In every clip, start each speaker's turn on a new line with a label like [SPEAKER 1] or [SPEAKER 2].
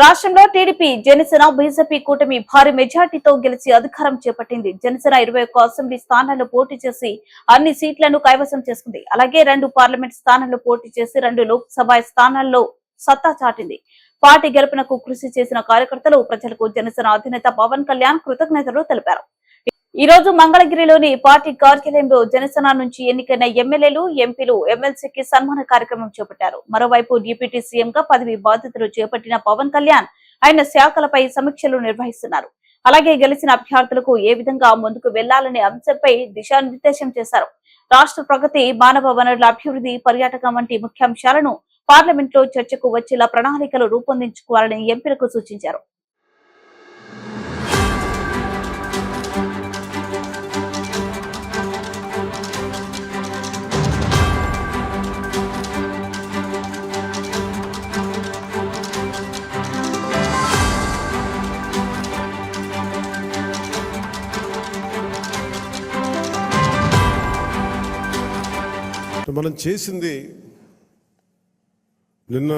[SPEAKER 1] రాష్ట్రంలో TDP Janasena BJP కూటమి భారీ మెజార్టీతో గెలిచి అధికారం చేపట్టింది. జనసేన ఇరవై ఒక్క అసెంబ్లీ స్థానాల్లో పోటీ చేసి అన్ని సీట్లను కైవసం చేసుకుంది. అలాగే రెండు పార్లమెంట్ స్థానాల్లో పోటీ చేసి రెండు లోక్సభ స్థానాల్లో సత్తా చాటింది. పార్టీ గెలుపునకు కృషి చేసిన కార్యకర్తలు ప్రజలకు జనసేన అధినేత పవన్ కళ్యాణ్ కృతజ్ఞతలు తెలిపారు. ఈ రోజు మంగళగిరిలోని పార్టీ కార్యాలయంలో జనసేన నుంచి ఎన్నికైన ఎమ్మెల్యేలు ఎంపీలు ఎమ్మెల్సీకి సన్మాన కార్యక్రమం చేపట్టారు. మరోవైపు డిప్యూటీ సీఎంగా పదవి బాధ్యతలు చేపట్టిన పవన్ కళ్యాణ్ ఆయన శాఖలపై సమీక్షలు నిర్వహిస్తున్నారు. అలాగే గెలిచిన అభ్యర్థులకు ఏ విధంగా ముందుకు వెళ్ళాలనే అంశంపై దిశానిర్దేశం చేశారు. రాష్ట్ర ప్రగతి మానవ వనరుల అభివృద్ధి పర్యాటకం వంటి ముఖ్యాంశాలను పార్లమెంట్లో చర్చకు వచ్చేలా ప్రణాళికలు రూపొందించుకోవాలని ఎంపీలకు సూచించారు.
[SPEAKER 2] మనం చేసింది నిన్న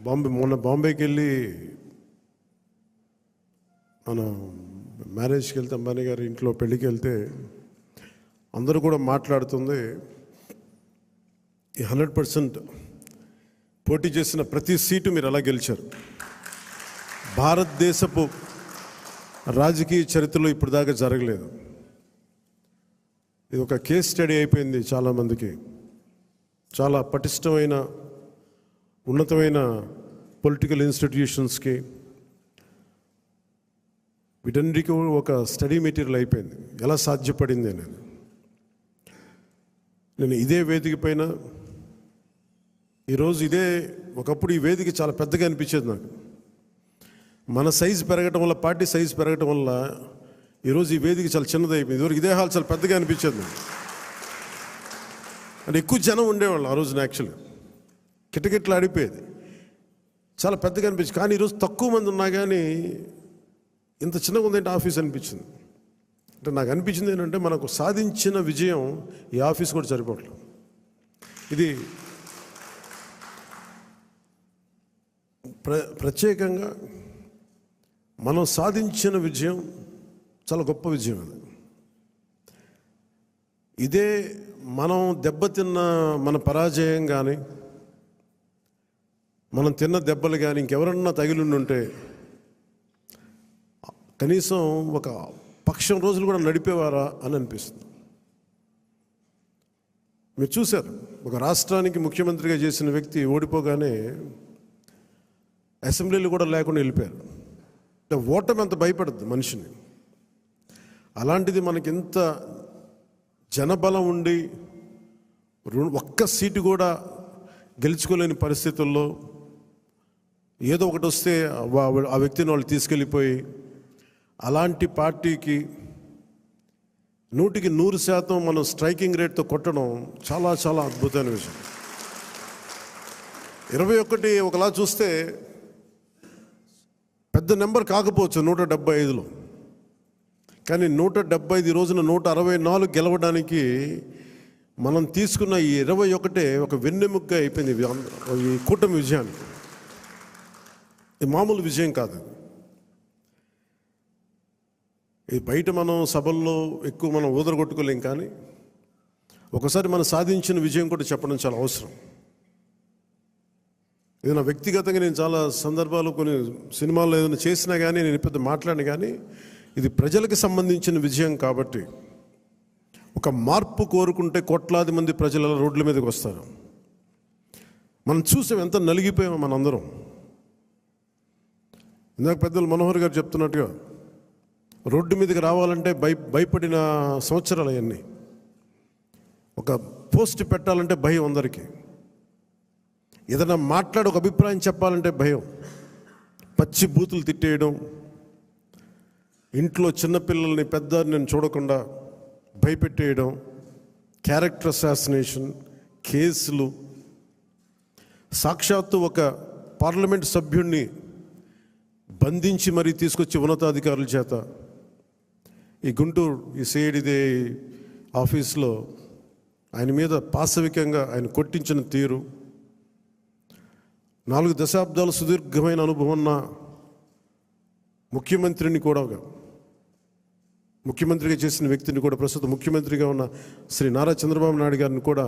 [SPEAKER 2] బాంబే మొన్న బాంబేకి వెళ్ళి మన మ్యారేజ్కి వెళ్తే అంబానీ గారి ఇంట్లో పెళ్ళికి వెళ్తే అందరూ కూడా మాట్లాడుతుంది ఈ హండ్రెడ్ పర్సెంట్ పోటీ చేసిన ప్రతి సీటు మీరు ఎలా గెలిచారు. భారతదేశపు రాజకీయ చరిత్రలో ఇప్పుడు దాకా జరగలేదు. ఇది ఒక కేస్ స్టడీ అయిపోయింది చాలామందికి చాలా పటిష్టమైన ఉన్నతమైన పొలిటికల్ ఇన్స్టిట్యూషన్స్కి వీటన్నిటికీ ఒక స్టడీ మెటీరియల్ అయిపోయింది. ఎలా సాధ్యపడింది అనేది. నేను ఇదే వేదిక పైన ఈరోజు ఇదే ఒకప్పుడు ఈ వేదిక చాలా పెద్దగా అనిపించేది నాకు. మన సైజు పెరగటం వల్ల పార్టీ సైజు పెరగటం వల్ల ఈరోజు ఈ వేదిక చాలా చిన్నదైపోయింది అయిపోయింది. ఇదివరకు ఇదే హాల్ చాలా పెద్దగా అనిపించేది నాకు. అంటే ఎక్కువ జనం ఉండేవాళ్ళు ఆ రోజున యాక్చువల్గా కిటకిట్లు ఆడిపోయేది. చాలా పెద్దగా అనిపించింది. కానీ ఈరోజు తక్కువ మంది ఉన్నా కానీ ఇంత చిన్నగా ఉందంటే ఆఫీస్ అనిపించింది. అంటే నాకు అనిపించింది ఏంటంటే మనకు సాధించిన విజయం ఈ ఆఫీస్ కూడా సరిపోవట్లేదు. ఇది ప్ర ప్రత్యేకంగా మనం సాధించిన విజయం చాలా గొప్ప విజయం అది. ఇదే మనం దెబ్బతిన్న మన పరాజయం కానీ మనం తిన్న దెబ్బలు కానీ ఇంకెవరన్నా తగిలిండుంటే కనీసం ఒక పక్షం రోజులు కూడా నడిపేవారా అని అనిపిస్తుంది. మీరు చూశారు ఒక రాష్ట్రానికి ముఖ్యమంత్రిగా చేసిన వ్యక్తి ఓడిపోగానే అసెంబ్లీలు కూడా లేకుండా వెళ్ళిపోయారు. అంటే ఓటమి అంత భయపడద్దు మనిషిని. అలాంటిది మనకి ఇంత జనబలం ఉండి ఒక్క సీటు కూడా గెలుచుకోలేని పరిస్థితుల్లో ఏదో ఒకటి వస్తే ఆ వ్యక్తిని వాళ్ళు తీసుకెళ్ళిపోయి అలాంటి పార్టీకి నూటికి నూరు శాతం మనం స్ట్రైకింగ్ రేట్తో కొట్టడం చాలా చాలా అద్భుతమైన విషయం. ఇరవై ఒకటి ఒకలా చూస్తే పెద్ద నెంబర్ కాకపోవచ్చు నూట డెబ్బై ఐదులో. కానీ నూట డెబ్బై ఐదు రోజున నూట అరవై నాలుగు గెలవడానికి మనం తీసుకున్న ఈ ఇరవై ఒకటే ఒక వెన్నెముక్క అయిపోయింది ఈ కూటమి విజయానికి. ఇది మామూలు విజయం కాదు. ఇది బయట మనం సభల్లో ఎక్కువ మనం ఊదరగొట్టుకోలేం కానీ ఒకసారి మనం సాధించిన విజయం కూడా చెప్పడం చాలా అవసరం. ఇది నా వ్యక్తిగతంగా నేను చాలా సందర్భాలు కొన్ని సినిమాల్లో ఏదైనా చేసినా కానీ నేను పెద్ద మాట్లాడిన కానీ ఇది ప్రజలకు సంబంధించిన విజయం కాబట్టి ఒక మార్పు కోరుకుంటే కోట్లాది మంది ప్రజల రోడ్ల మీదకి వస్తారు. మనం చూసాం ఎంత నలిగిపోయామో మనందరం. ఇందాక పెద్దలు మనోహర్ గారు చెప్తున్నట్టుగా రోడ్డు మీదకి రావాలంటే భయ భయపడిన సంవత్సరాలు అవన్నీ. ఒక పోస్ట్ పెట్టాలంటే భయం అందరికీ. ఏదైనా మాట్లాడి ఒక అభిప్రాయం చెప్పాలంటే భయం. పచ్చి బూతులు తిట్టేయడం ఇంట్లో చిన్నపిల్లల్ని పెద్ద నేను చూడకుండా భయపెట్టేయడం క్యారెక్టర్ అసాసినేషన్ కేసులు సాక్షాత్తు ఒక పార్లమెంట్ సభ్యుణ్ణి బంధించి మరీ తీసుకొచ్చి ఉన్నతాధికారుల చేత ఈ గుంటూరు ఈ సేడిదే ఆఫీస్లో ఆయన మీద పాశవికంగా ఆయన కొట్టించిన తీరు నాలుగు దశాబ్దాల సుదీర్ఘమైన అనుభవం ఉన్న ముఖ్యమంత్రిని కూడా ముఖ్యమంత్రిగా చేసిన వ్యక్తిని కూడా ప్రస్తుతం ముఖ్యమంత్రిగా ఉన్న శ్రీ నారా చంద్రబాబు నాయుడు గారిని కూడా